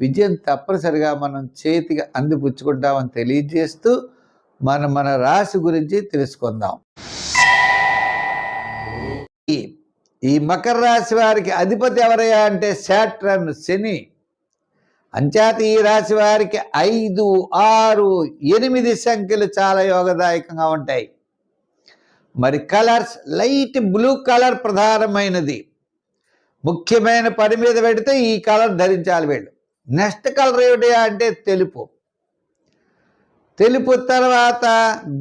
విజయం తప్పనిసరిగా మనం చేతికి అందిపుచ్చుకుంటామని తెలియజేస్తూ మనం మన రాశి గురించి తెలుసుకుందాం. ఈ మకర రాశి వారికి అధిపతి ఎవరయ్యా అంటే శాట్రన్ శని. అంచేత ఈ రాశి వారికి ఐదు ఆరు ఎనిమిది సంఖ్యలు చాలా యోగదాయకంగా ఉంటాయి. మరి కలర్స్ లైట్ బ్లూ కలర్ ప్రధానమైనది. ముఖ్యమైన పని మీద పెడితే ఈ కలర్ ధరించాలి వీళ్ళు. నెక్స్ట్ కలర్ ఏమిటి అంటే తెలుపు. తెలుపు తర్వాత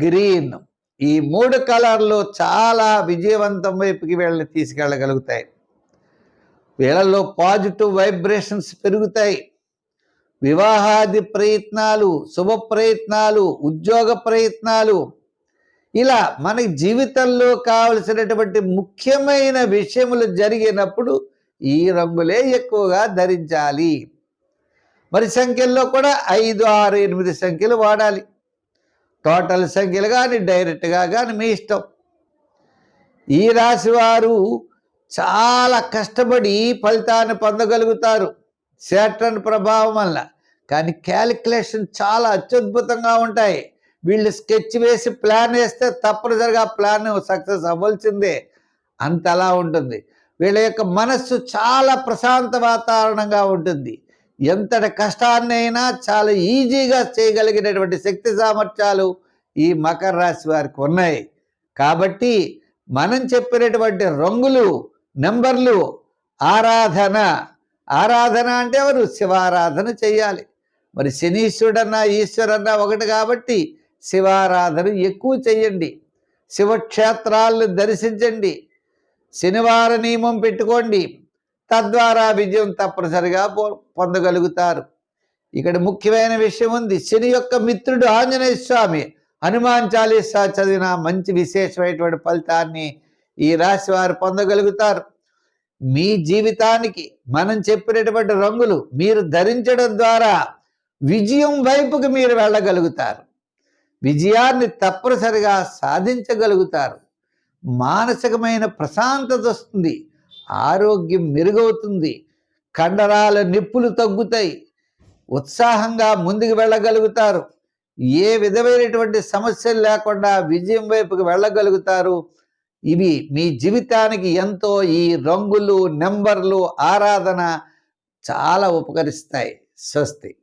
గ్రీన్. ఈ మూడు కలర్లు చాలా విజయవంతం వైపుకి వీళ్ళని తీసుకెళ్ళగలుగుతాయి. వీళ్ళలో పాజిటివ్ వైబ్రేషన్స్ పెరుగుతాయి. వివాహాది ప్రయత్నాలు శుభ ప్రయత్నాలు ఉద్యోగ ప్రయత్నాలు. ఇలా మనకి జీవితంలో కావలసినటువంటి ముఖ్యమైన విషయములు జరిగినప్పుడు ఈ రంగులే ఎక్కువగా ధరించాలి. మరి సంఖ్యల్లో కూడా ఐదు ఆరు ఎనిమిది సంఖ్యలు వాడాలి. టోటల్ సంఖ్యలు కానీ డైరెక్ట్గా కానీ మీ ఇష్టం. ఈ రాశి వారు చాలా కష్టపడి ఫలితాన్ని పొందగలుగుతారు. శాటర్న్ ప్రభావం వల్ల. కానీ క్యాలిక్యులేషన్ చాలా అత్యద్భుతంగా ఉంటాయి. వీళ్ళు స్కెచ్ వేసి ప్లాన్ వేస్తే తప్పనిసరిగా ప్లాన్ సక్సెస్ అవ్వాల్సిందే. అంతలా ఉంటుంది. వీళ్ళ యొక్క మనస్సు చాలా ప్రశాంత వాతావరణంగా ఉంటుంది. ఎంతటి కష్టాన్నైనా చాలా ఈజీగా చేయగలిగినటువంటి శక్తి సామర్థ్యాలు ఈ మకర రాశి వారికి ఉన్నాయి. కాబట్టి మనం చెప్పినటువంటి రంగులు నెంబర్లు ఆరాధన. ఆరాధన అంటే ఎవరు? శివారాధన చేయాలి. మరి శనీశ్వరుడన్నా ఈశ్వరన్నా ఒకటి కాబట్టి శివారాధన ఎక్కువ చేయండి. శివక్షేత్రాలను దర్శించండి. శనివార నియమం పెట్టుకోండి. తద్వారా విజయం తప్పనిసరిగా పొందగలుగుతారు. ఇక్కడ ముఖ్యమైన విషయం ఉంది. శని యొక్క మిత్రుడు ఆంజనేయ స్వామి. హనుమాన్ చాలీసా చదివిన మంచి విశేషమైనటువంటి ఫలితాన్ని ఈ రాశి వారు పొందగలుగుతారు. మీ జీవితానికి మనం చెప్పినటువంటి రంగులు మీరు ధరించడం ద్వారా విజయం వైపుకి మీరు వెళ్ళగలుగుతారు. విజయాన్ని తప్పనిసరిగా సాధించగలుగుతారు. మానసికమైన ప్రశాంతత వస్తుంది. ఆరోగ్యం మెరుగవుతుంది. కండరాల నిప్పులు తగ్గుతాయి. ఉత్సాహంగా ముందుకు వెళ్ళగలుగుతారు. ఏ విధమైనటువంటి సమస్యలు లేకుండా విజయం వైపుకి వెళ్ళగలుగుతారు. ఇవి మీ జీవితానికి ఎంతో ఈ రంగులు నెంబర్లు ఆరాధన చాలా ఉపకరిస్తాయి. స్వస్తి.